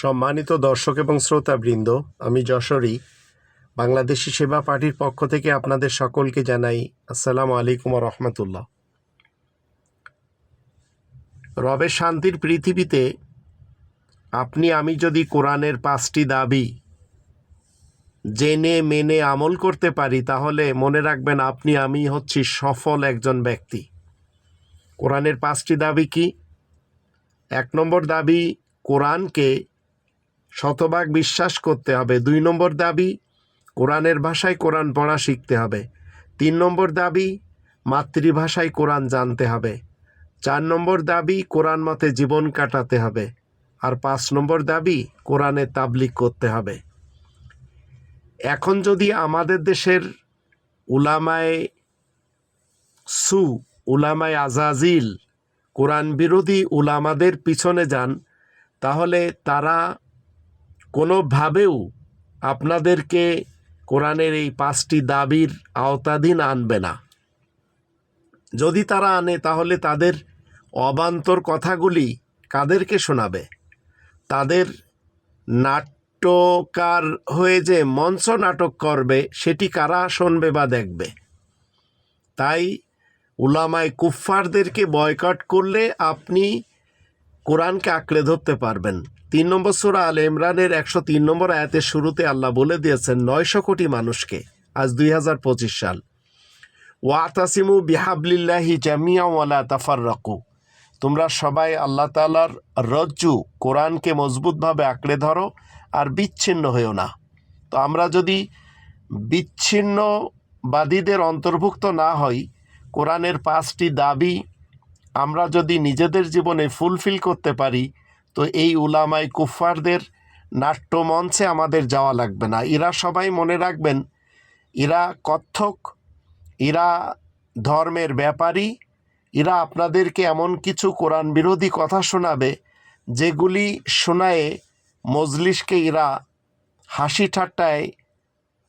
সম্মানিত দর্শক এবং শ্রোতাবৃন্দ, আমি যশোরী, বাংলাদেশি সেবা পার্টির পক্ষ থেকে আপনাদের সকলকে জানাই আসসালামু আলাইকুম রহমতুল্লাহ। রবের শান্তির পৃথিবীতে আপনি, আমি যদি কোরআনের পাঁচটি দাবি জেনে, মেনে, আমল করতে পারি, তাহলে মনে রাখবেন আপনি, আমি হচ্ছি সফল একজন ব্যক্তি। কোরআনের পাঁচটি দাবি কি? এক নম্বর দাবি, কোরআনকে শতভাগ বিশ্বাস করতে হবে। দুই নম্বর দাবি, কোরআনের ভাষায় কোরআন পড়া শিখতে হবে। তিন নম্বর দাবি, মাতৃভাষায় কোরআন জানতে হবে। চার নম্বর দাবি, কোরআন মতে জীবন কাটাতে হবে। আর পাঁচ নম্বর দাবি, কোরআনে তাবলিক করতে হবে। এখন যদি আমাদের দেশের উলামায় সু, উলামায় আজাজিল, কোরআন বিরোধী উলামাদের পিছনে যান, তাহলে তারা কোনোভাবেও আপনাদেরকে কোরআনের এই পাঁচটি দাবির আওতাধীন আনবে না। যদি তারা আনে, তাহলে তাদের অবান্তর কথাগুলি কাদেরকে শোনাবে? তাদের নাট্যকার হয়ে যে মঞ্চ নাটক করবে, সেটি কারা শুনবে বা দেখবে? তাই উলামায় কুফফারদেরকে বয়কট করলে আপনি কোরআনকে আঁকড়ে ধরতে পারবেন। তিন নম্বর সুরা আল ইমরানের একশো তিন নম্বর আয়াতের শুরুতে আল্লাহ বলে দিয়েছেন, নয়শো কোটি মানুষকে আজ দুই হাজার পঁচিশ সাল। ওয়াতাসিমু বিহাবলিল্লাহি জামিয়া ওয়ালা তাফার রকু তোমরা সবাই আল্লাহ তালার রজ্জু কোরআনকে মজবুতভাবে আঁকড়ে ধরো আর বিচ্ছিন্ন হয়েও না। তো আমরা যদি বিচ্ছিন্নবাদীদের অন্তর্ভুক্ত না হই, কোরআনের পাঁচটি দাবি আমরা যদি নিজেদের জীবনে ফুলফিল করতে পারি, তো এই উলামাই কুফফারদের নাট্যমঞ্চে আমাদের যাওয়া লাগবে না। এরা সবাই মনে রাখবেন, এরা কত্থক, এরা ধর্মের ব্যাপারী, এরা আপনাদেরকে এমন কিছু কোরআন বিরোধী কথা শোনাবে, যেগুলি শোনায়ে মজলিসকে এরা হাসি ঠাট্টায়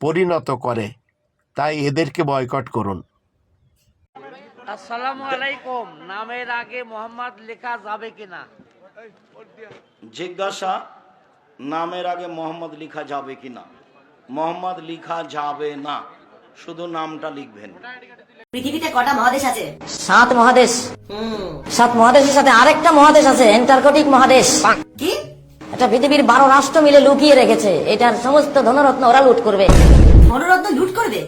পরিণত করে। তাই এদেরকে বয়কট করুন। আসসালামু আলাইকুম। নামের আগে মোহাম্মদ লেখা যাবে কিনা? জিজ্ঞাসা নামের আগে মোহাম্মদ লিখা যাবে কি না মোহাম্মদ লিখা যাবে না। শুধু নামটা লিখবেন। পৃথিবীতে কটা মহাদেশ আছে? সাত মহাদেশ। সাত মহাদেশের সাথে আরেকটা মহাদেশ আছে অ্যান্টার্কটিক মহাদেশ। কি? এটা পৃথিবীর বারো রাষ্ট্র মিলে লুকিয়ে রেখেছে। এটার সমস্ত ধনরত্ন ওরা লুট করবে। ধনরত্ন লুট করবে?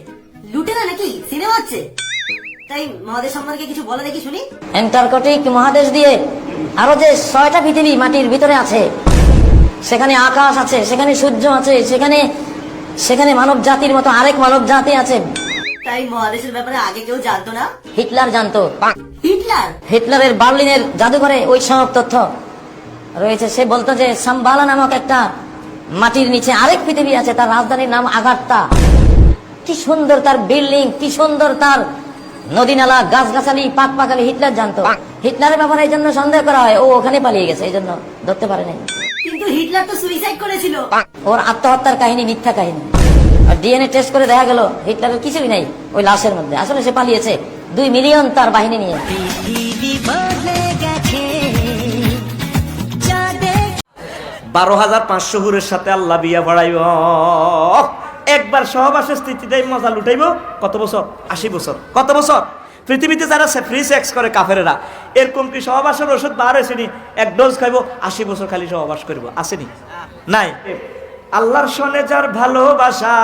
লুটে না নাকি? সিনেমা হচ্ছে। তাই মহাদেশ সম্পর্কে কিছু বলে দেখি শুনি। অ্যান্টার্কটিক মহাদেশ দিয়ে আরও যে ছয়টা পৃথিবী মাটির ভিতরে আছে সেখানে আকাশ আছে সেখানে সূর্য আছে সেখানে সেখানে মানব জাতির মতো আরেক মানব জাতি আছে। তাই মহাদেশের ব্যাপারে আগে কেউ জানতো না? হিটলার জানতো। হিটলার? হিটলারের বার্লিনের জাদুঘরে ওই সব তথ্য রয়েছে। সে বলতো যে সাম্বালা নামক একটা মাটির নিচে আরেক পৃথিবী আছে তার রাজধানীর নাম আগাত্তা কি সুন্দর তার বিল্ডিং কি সুন্দর তার নদী নালা গাছগাছালি পাক পাকালি হিটলার জানতো। হিটলারের ব্যাপারে এই জন্য সন্দেহ করা হয় ও ওখানে পালিয়ে গেছে এই জন্য ধরতে পারে নাই কিন্তু হিটলার তো সুইসাইড করেছিল। ওর আত্মহত্যার কাহিনী মিথ্যা কাহিনী। আর ডিএনএ টেস্ট করে দেখা গেল হিটলারের কিছুই নাই ওই লাশের মধ্যে। আসলে সে পালিয়েছে দুই মিলিয়ন তার বাহিনী নিয়ে। বারো হাজার পাঁচশো হুরের সাথে আল্লাহ বিয়া বাড়াইব। একবার সহবাসের স্থিতিতে মজা লুটাইব। কত বছর? আশি বছর। কত বছর? পৃথিবীতে যারা ফ্রি সেক্স করে কাফেরেরা, এরকম কি সহবাসের ওষুধ বার হয়েছেনি এক ডোজ খাইব, আশি বছর খালি সহবাস করব। আসেনি নাই? আল্লাহর সনে যার ভালোবাসা,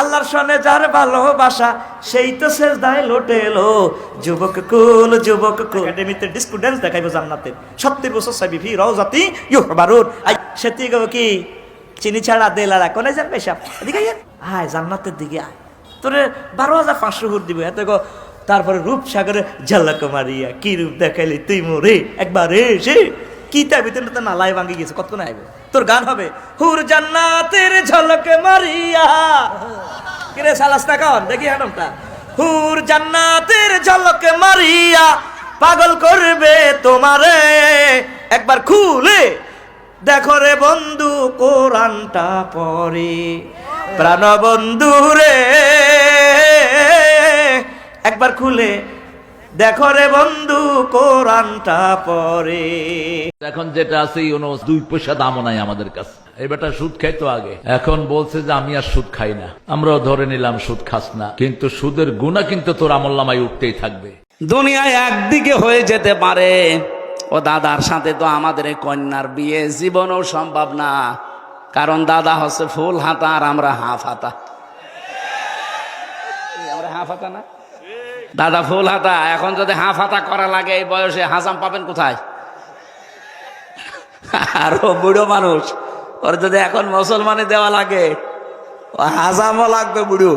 আল্লাহর সনে যার ভালোবাসা, সেই তো শেষ দায় লোটেলো যুবক কুল যুবক কুল। একাডেমিতে ডিস্কো দেখাইবো জান্নাতে সত্তর বছর সাইবি ফি রাও জাতি ইউ বারুর আই সেতি কি? চিনি ছাড়া দেলারা কোনে যান পেশাব এদিকে আয়। জান্নাতের দিকে আয়। তোরে বারো হাজার পাঁচশো হুর দিব, এত গো। তারপরে রূপসাগরে ঝাল্লাক মারিয়া কি রূপ দেখাইলি তুই মোরে? একবার এসে কি তার ভিতরে তো নালাই ভাঙ্গি গেছে, কতক্ষণ আইবে? তোর গান হবে, হুর জান্নাতের ঝলক মারিয়া কিরে সালাস না কান দেখি হ্যাডমটা হুর জান্নাতের ঝলক মারিয়া পাগল করবে তোমারে। একবার খুলে দেখো রে বন্ধু কোরআনটা পরে প্রাণ বন্ধু রে একবার খুলে। দেখো রে বন্ধু কোরআনটা পরে এখন যেটা আছে ইউনুস দুই পয়সা দামও নাই আমাদের কাছে। এই বেটা সুদ খাইতো আগে। এখন বলছে যে আমি আর সুদ খাই না। আমরাও ধরে নিলাম সুদ খাস না। কিন্তু সুদের গুণা কিন্তু তোর আমল্লামাই উঠতেই থাকবে। দুনিয়ায় একদিকে হয়ে যেতে পারে। ও দাদার সাথে তো আমাদের এই কন্যার বিয়ে জীবনও সম্ভব না। কারণ দাদা হচ্ছে ফুল হাতা আর আমরা হাফ হাতা। আমরা হাফ হাতা না? দাদা ফুল হাতা, এখন যদি হাফ হাতা করা লাগে এই বয়সে হাসাম পাবেন কোথায়? আর ও বুড়ো মানুষ, ওর যদি এখন মুসলমানে দেওয়া লাগে, ও হাজামও লাগবে বুড়ো।